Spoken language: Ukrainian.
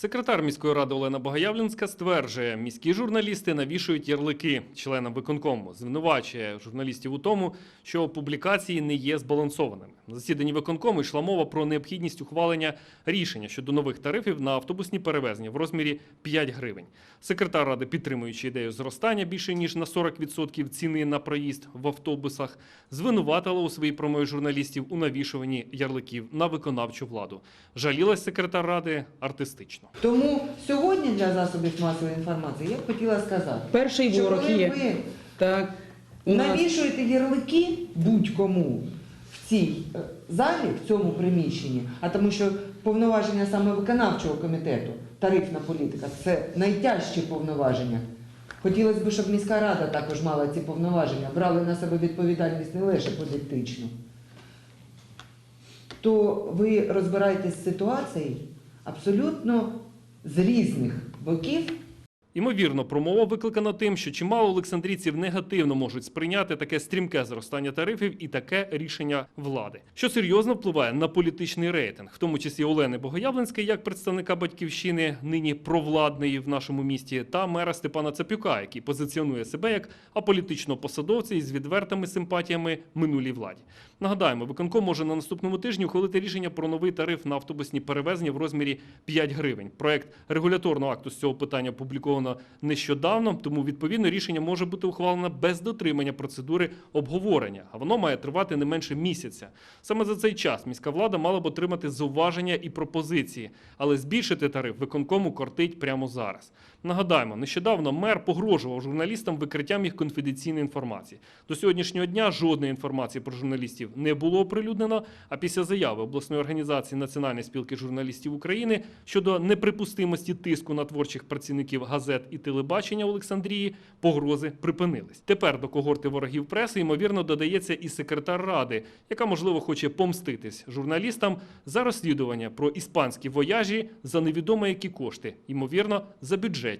Секретар міської ради Олена Богоявленська стверджує, міські журналісти навішують ярлики членам виконкому. Звинувачує журналістів у тому, що публікації не є збалансованими. На засіданні виконкому йшла мова про необхідність ухвалення рішення щодо нових тарифів на автобусні перевезення в розмірі 5 гривень. Секретар ради, підтримуючи ідею зростання більше ніж на 40% ціни на проїзд в автобусах, звинуватила у своїй промові журналістів у навішуванні ярликів на виконавчу владу. Жалілась секретар ради артистично. Тому сьогодні для засобів масової інформації я б хотіла сказати, Перший що ворог коли є. ви Так. У нас навішуєте ярлики будь-кому в цій е, залі, в цьому приміщенні, а тому що повноваження саме виконавчого комітету, тарифна політика це найтяжчі повноваження. Хотілося б, щоб міська рада також мала ці повноваження, брали на себе відповідальність не лише політичну. То ви розбираєтесь з ситуацією абсолютно з різних боків. Ймовірно, промова викликана тим, що чимало олександрійців негативно можуть сприйняти таке стрімке зростання тарифів і таке рішення влади, що серйозно впливає на політичний рейтинг, в тому числі Олени Богоявленської, як представника батьківщини, нині провладної в нашому місті, та мера Степана Цапюка, який позиціонує себе як аполітичного посадовця із відвертими симпатіями минулій владі. Нагадаємо, виконком може на наступному тижні ухвалити рішення про новий тариф на автобусні перевезення в розмірі 5 гривень. Проект регуляторного акту з цього питання опубліковано нещодавно, тому відповідно рішення може бути ухвалено без дотримання процедури обговорення, а воно має тривати не менше місяця. Саме за цей час міська влада мала б отримати зауваження і пропозиції, але збільшити тариф виконкому кортить прямо зараз. Нагадаємо, нещодавно мер погрожував журналістам викриттям їх конфіденційної інформації. До сьогоднішнього дня жодної інформації про журналістів не було оприлюднено. А після заяви обласної організації Національної спілки журналістів України щодо неприпустимості тиску на творчих працівників газет і телебачення в Олександрії погрози припинились. Тепер до когорти ворогів преси ймовірно додається і секретар ради, яка можливо хоче помститись журналістам за розслідування про іспанські вояжі за невідомо які кошти, ймовірно, за бюджетні.